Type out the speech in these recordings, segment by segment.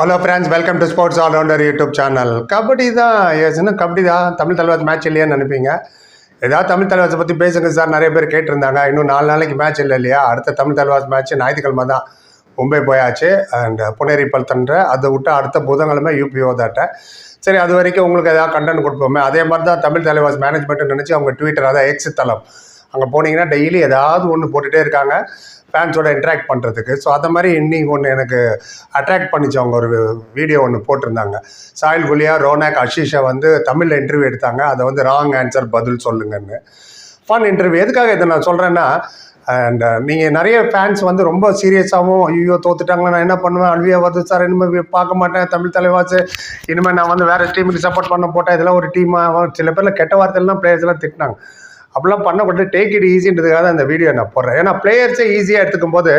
Hello friends welcome to sports allrounder YouTube channel kabaddi தான் ஏசுன்னா கபடி தான். தமிழ் தலைவாஸ் மேட்ச் இல்லையான்னு நினைப்பீங்க. ஏதாவது தமிழ் தலைவாஸை பற்றி பேசுங்க சார். நிறைய பேர் கேட்டிருந்தாங்க. இன்னும் நாலு நாளைக்கு மேட்ச் இல்லை இல்லையா? அடுத்த தமிழ் தலைவாஸ் மேட்ச் ஞாயிற்றுக்கிழமை தான் மும்பை போயாச்சு. அண்ட் புனேரி பல்தன்ற அதை விட்டு அடுத்த புதன்கிழமை யூபிஓ தாட்ட. சரி அது வரைக்கும் உங்களுக்கு ஏதாவது கண்டென்ட் கொடுப்போமே? அதே மாதிரி தான் தமிழ் தலைவாஸ் மேனேஜ்மெண்ட்டு நினச்சி அவங்க ட்விட்டர் அதான் எக்ஸ் தளம். அங்கே போனீங்கன்னா டெய்லி ஏதாவது ஒன்று போட்டுகிட்டே இருக்காங்க. ஃபேன்ஸோட இன்ட்ராக்ட் பண்ணுறதுக்கு ஸோ அதை மாதிரி இன்னைக்கு ஒன்று எனக்கு அட்ராக்ட் பண்ணிச்சு அவங்க ஒரு வீடியோ ஒன்று போட்டிருந்தாங்க. சாயில் குலியா ரோனாக் அஷிஷை வந்து தமிழில் இன்டர்வியூ எடுத்தாங்க. அதை வந்து ராங் ஆன்சர் பதில் சொல்லுங்கன்னு. ஃபன் இன்டர்வியூ எதுக்காக இதை நான் சொல்கிறேன்னா அண்ட் uh, நீங்கள் நிறைய ஃபேன்ஸ் வந்து ரொம்ப சீரியஸாகவும் ஐயோ தோத்துட்டாங்களா நான் என்ன பண்ணுவேன் அல்வியா வருது சார் இனிமேல் பார்க்க மாட்டேன் தமிழ் தலைவாச்சு இனிமேல் நான் வந்து வேறு டீமுக்கு சப்போர்ட் பண்ண போட்டேன் இதெல்லாம் ஒரு டீமாக சில பேரில் கெட்ட வார்த்தைலாம் பிளேயர்ஸ்லாம் திட்டினாங்க. அப்படிலாம் பண்ணக்கூடாது டேக் இட் ஈஸின்றதுக்காக தான் வீடியோ நான் போடுறேன். ஏன்னா பிளேயர்ஸே ஈஸியாக எடுத்துக்கும் போது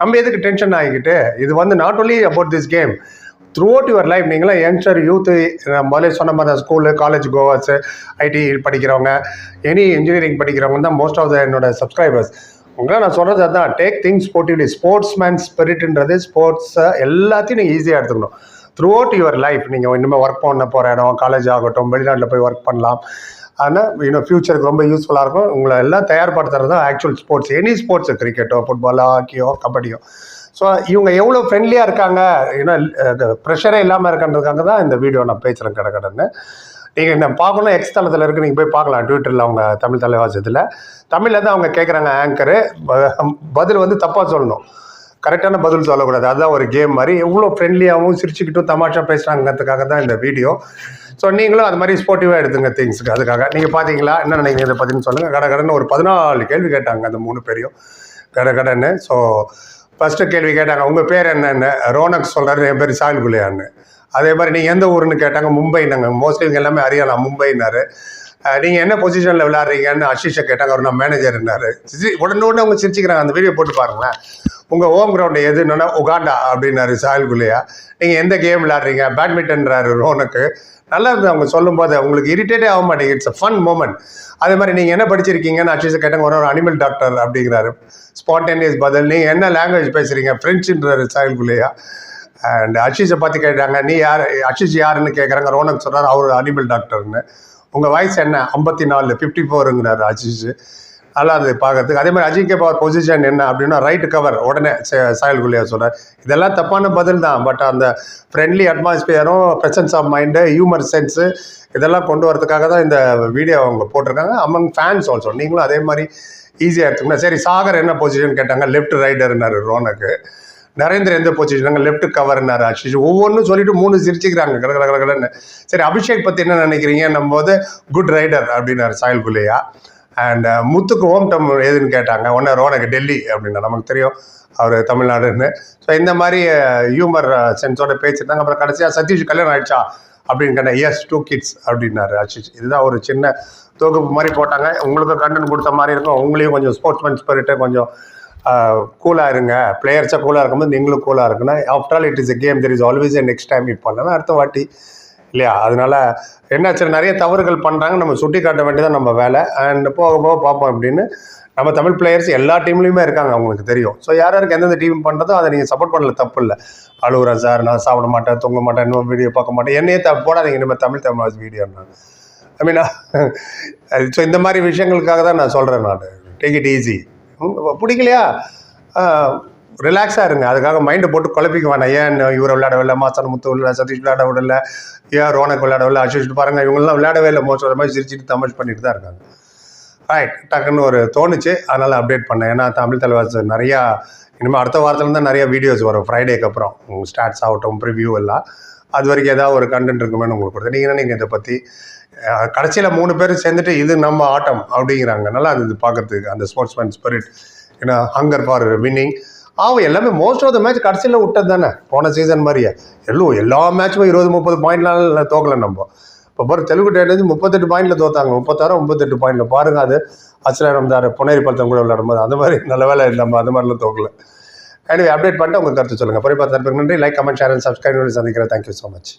நம்ம எதுக்கு டென்ஷன் ஆகிக்கிட்டு? இது வந்து not only about this game throughout your life நீங்களாம் யங்ஸ்டர் யூத்து முதல்ல சொன்ன மாதிரி ஸ்கூலு காலேஜ் கோவாஸு ஐடி படிக்கிறவங்க எனி இன்ஜினியரிங் படிக்கிறவங்க தான் மோஸ்ட் ஆஃப் த என்னோட சப்ஸ்கிரைபர்ஸ் உங்களை நான் சொல்கிறது அதுதான் take things sportively sports man ஸ்பிரிட்ன்றது ஸ்போர்ட்ஸை எல்லாத்தையும் நீங்கள் ஈஸியாக எடுத்துக்கணும். த்ரூ அவுட் யுவர் லைஃப் நீங்கள் இனிமேல் ஒர்க் பண்ண போகிற இடம் காலேஜ் ஆகட்டும் வெளிநாட்டில் போய் ஒர்க் பண்ணலாம். ஆனால் இன்னும் ஃப்யூச்சருக்கு ரொம்ப யூஸ்ஃபுல்லாக இருக்கும். உங்களை எல்லாம் தயார்படுத்துறது தான் ஆக்சுவல் ஸ்போர்ட்ஸ் எனி ஸ்போர்ட்ஸ் கிரிக்கெட்டோ ஃபுட்பாலோ ஹாக்கியோ கபடியோ. ஸோ இவங்க எவ்வளோ ஃப்ரெண்ட்லியாக இருக்காங்க ஏன்னா ப்ரெஷரே இல்லாமல் இருக்கின்றதுக்காக தான் இந்த வீடியோ நான் பேசுகிறேன் கடை கடைன்னு. நீங்கள் என்ன பார்க்கணும் எக்ஸ் தளத்தில் இருக்குது நீங்கள் போய் பார்க்கலாம் ட்விட்டரில் அவங்க தமிழ் தலைவாசத்தில் தமிழில் தான் அவங்க கேட்குறாங்க ஆங்கரு பதில் வந்து தப்பாக சொல்லணும். கரெக்டான பதில் சொல்லக்கூடாது. அதுதான் ஒரு கேம் மாதிரி. எவ்வளோ ஃப்ரெண்ட்லியாகவும் சிரிச்சுக்கிட்டும் தமாஷா பேசுகிறாங்கிறதுக்காக தான் இந்த வீடியோ ஸோ நீங்களும் அது மாதிரி ஸ்போர்ட்டிவாக எடுத்துங்க திங்ஸுக்கு அதுக்காக நீங்கள் பார்த்தீங்களா என்ன நினைக்கிறீங்க இதை பற்றினு சொல்லுங்கள் கடை ஒரு பதினாலு கேள்வி கேட்டாங்க அந்த மூணு பேரையும். கடை கடன்னு. ஸோ ஃபஸ்ட்டு கேள்வி கேட்டாங்க உங்கள் பேர் என்னென்னு ரோனக் சொல்கிறாரு என் பேர் சாயில் குலியான்னு அதே மாதிரி நீங்கள் எந்த ஊருன்னு கேட்டாங்க மும்பைனாங்க மோஸ்ட்லி இவங்க எல்லாமே ஹரியானா மும்பைனாரு நீங்கள் என்ன பொசிஷனில் விளையாடுறீங்கன்னு அஷிஷை கேட்டாங்க அவர் நான் மேனேஜர்னாரு உடனே உடனே அவங்க சிரிச்சுக்கிறாங்க. அந்த வீடியோ போட்டு பாருங்களேன். உங்கள் ஹோம் கிரவுண்டு எதுன்னா உகாண்டா அப்படின்னாரு சாயல் குலியா நீங்கள் எந்த கேம் விளாட்றீங்க பேட்மிண்டன்றாரு ரோனுக்கு. நல்லா இருந்தது அவங்க சொல்லும்போது உங்களுக்கு இரிட்டேட்டே ஆக மாட்டேங்குது. இட்ஸ் அ ஃபன் மூமெண்ட் அதே மாதிரி நீங்கள் என்ன படிச்சிருக்கீங்கன்னு அஷிஷை கேட்டாங்க ஒரு அனிமல் டாக்டர் அப்படிங்கிறாரு. ஸ்பான்டேனியஸ் பதில். நீங்கள் என்ன லாங்குவேஜ் பேசுகிறீங்க ஃப்ரெஞ்சுன்றாரு சாயல் குலியா அண்ட் அஷிஷை பார்த்து கேட்டாங்க நீ யார்? அஷிஷ் யாருன்னு கேட்குறாங்க ரோனக் சொல்கிறார் அவர் அனிமல் டாக்டர்னு உங்கள் வயசு என்ன? ஐம்பத்தி நாலு ஃபிஃப்டி ஃபோருங்கிறார் அஷிஷ் நல்லா இருந்தது பார்க்கறதுக்கு. அதே மாதிரி அஜிங்கே பவர் பொசிஷன் என்ன அப்படின்னா ரைட் கவர் உடனே சாயல் குலியா சொல்கிறார் இதெல்லாம் தப்பான பதில் தான். பட் அந்த friendly அட்மாஸ்பியரும் presence of mind humour sense இதெல்லாம் கொண்டு வரதுக்காக தான் இந்த வீடியோ அவங்க போட்டிருக்காங்க. அமங் ஃபேன்ஸ் ஆல்சோ நீங்களும் அதே மாதிரி ஈஸியாக எடுத்துக்கணும் சரி சாகர் என்ன பொசிஷன் கேட்டாங்க. லெஃப்ட் ரைடர்னாரு ரோனுக்கு. நரேந்திர எந்த பொசிஷன் லெஃப்ட் கவர்னார் ஆஷிஷ் ஒவ்வொன்றும் சொல்லிட்டு மூணு சிரிச்சுக்கிறாங்க. கட கலகலன்னு சரி அபிஷேக் பற்றி என்ன நினைக்கிறீங்கன்னும் போது குட் ரைடர் அப்படின்னாரு சாயல் குல்லையா அண்ட் uh, முத்துக்கு ஓம் டம் எதுன்னு கேட்டாங்க. ஒன்று ரோனக்கு டெல்லி அப்படின்னா நமக்கு தெரியும். அவர் தமிழ்நாடுன்னு. ஸோ இந்த மாதிரி ஹியூமர் சென்ஸோட பேசியிருந்தாங்க அப்புறம் கடைசியாக சதீஷ் கல்யாணம் ஆயிடுச்சா? அப்படின்னு கேட்டேன் எஸ் டூ கிட்ஸ் அப்படின்னாரு அஷிஷ் இதுதான் ஒரு சின்ன தொகுப்பு மாதிரி போட்டாங்க. உங்களுக்கு கண்டென்ட் கொடுத்த மாதிரி இருக்கும். உங்களையும் கொஞ்சம் ஸ்போர்ட்ஸ்மேன் ஸ்பிரிட்டை கொஞ்சம் uh, கூலாக இருங்க. பிளேயர்ஸாக கூலாக இருக்கும்போது நீங்களும் கூலாக இருக்குன்னா after all it is a game there is always a next time இப்போ இல்லைன்னா அடுத்த வாட்டி இல்லையா? அதனால என்னாச்சு? நிறைய தவறுகள் பண்ணுறாங்க நம்ம சுட்டி காட்ட வேண்டியதான் நம்ம வேலை. அண்ட் போக போக பார்ப்போம் அப்படின்னு நம்ம தமிழ் பிளேயர்ஸ் எல்லா டீம்லேயுமே இருக்காங்க அவங்களுக்கு தெரியும். ஸோ யார் யாருக்கு எந்தெந்த டீம் பண்ணுறதோ அதை நீங்கள் சப்போர்ட் பண்ணல தப்பு இல்லை. அழுகுறேன் சார் நான் சாப்பிட மாட்டேன் தூங்க மாட்டேன் இன்னும் வீடியோ பார்க்க மாட்டேன். என்னையே த போடாதீங்க நம்ம தமிழ் தமிழ் வீடியோ நான். ஐ மீன் ஸோ இந்த மாதிரி விஷயங்களுக்காக தான் நான் சொல்கிறேன் நான். டேக் இட் ஈஸி பிடிக்கலையா? ரிலாக்ஸாக இருங்க. அதுக்காக மைண்டை போட்டு குழப்பிக்க வேணாம். ஏன் இவரை விளையாட விடல? மாசான முத்து விடல? சதீஷ் விளையாட விடல? ஏன் ரோனக் விளையாட விடல? அஷிஷ் பாருங்க இவங்கெல்லாம் விளையாடவே இல்லை. மோஸ்ட் மாதிரி சிரிச்சிட்டு தமிழ் பண்ணிட்டு தான் இருக்காங்க. ரைட் டக்குன்னு ஒரு தோணுச்சு. அதனால் அப்டேட் பண்ணேன். ஏன்னா தமிழ் தலைவாஸ் நிறையா இனிமேல் அடுத்த வாரத்தில் தான் நிறைய வீடியோஸ் வரும். ஃப்ரைடேக்கு அப்புறம். ஸ்டார்ட்ஸ் ஆகட்டும் ப்ரிவியூ எல்லாம். அது வரைக்கும் ஏதாவது ஒரு கண்டென்ட் இருக்குமேனு உங்களுக்கு கொடுத்து நீங்கள் நீங்கள் இதை பற்றி கடைசியில் மூணு பேர் சேர்ந்துட்டு இது நம்ம ஆட்டம் அப்படிங்கிறாங்க. நல்லா அது பார்க்கறதுக்கு. அந்த ஸ்போர்ட்ஸ்மேன் ஸ்பிரிட் ஏன்னா ஹங்கர் ஃபார் வின்னிங் ஆகும் எல்லாமே மோஸ்ட் ஆஃப் த மேட்ச் கடைசியில் விட்டது தானே? போன சீசன் மாதிரியே. எல்லாம் எல்லா மேட்சுமே இருபது முப்பது பாயிண்ட்லாம் தோக்கலை நம்ம. இப்போ பாரு தெலுங்கு டேட்லேருந்து முப்பத்தெட்டு பாயிண்டில் தோத்தாங்க. முப்பத்தாறு முப்பத்தெட்டு பாயிண்டில் பாருங்க அது. அச்சலம் இருந்தார் புனேரி பழத்தம் கூட விளையாடும்போது அந்த மாதிரி நல்ல வேலை நம்ம அந்த மாதிரிலாம் தோக்கல. எனவே அப்டேட் பண்ணிட்டு உங்கள் கருத்து சொல்லுங்கள் பரிபாத்து நன்றி. Like comment share and subscribe சந்திக்கிறேன். Thank you so much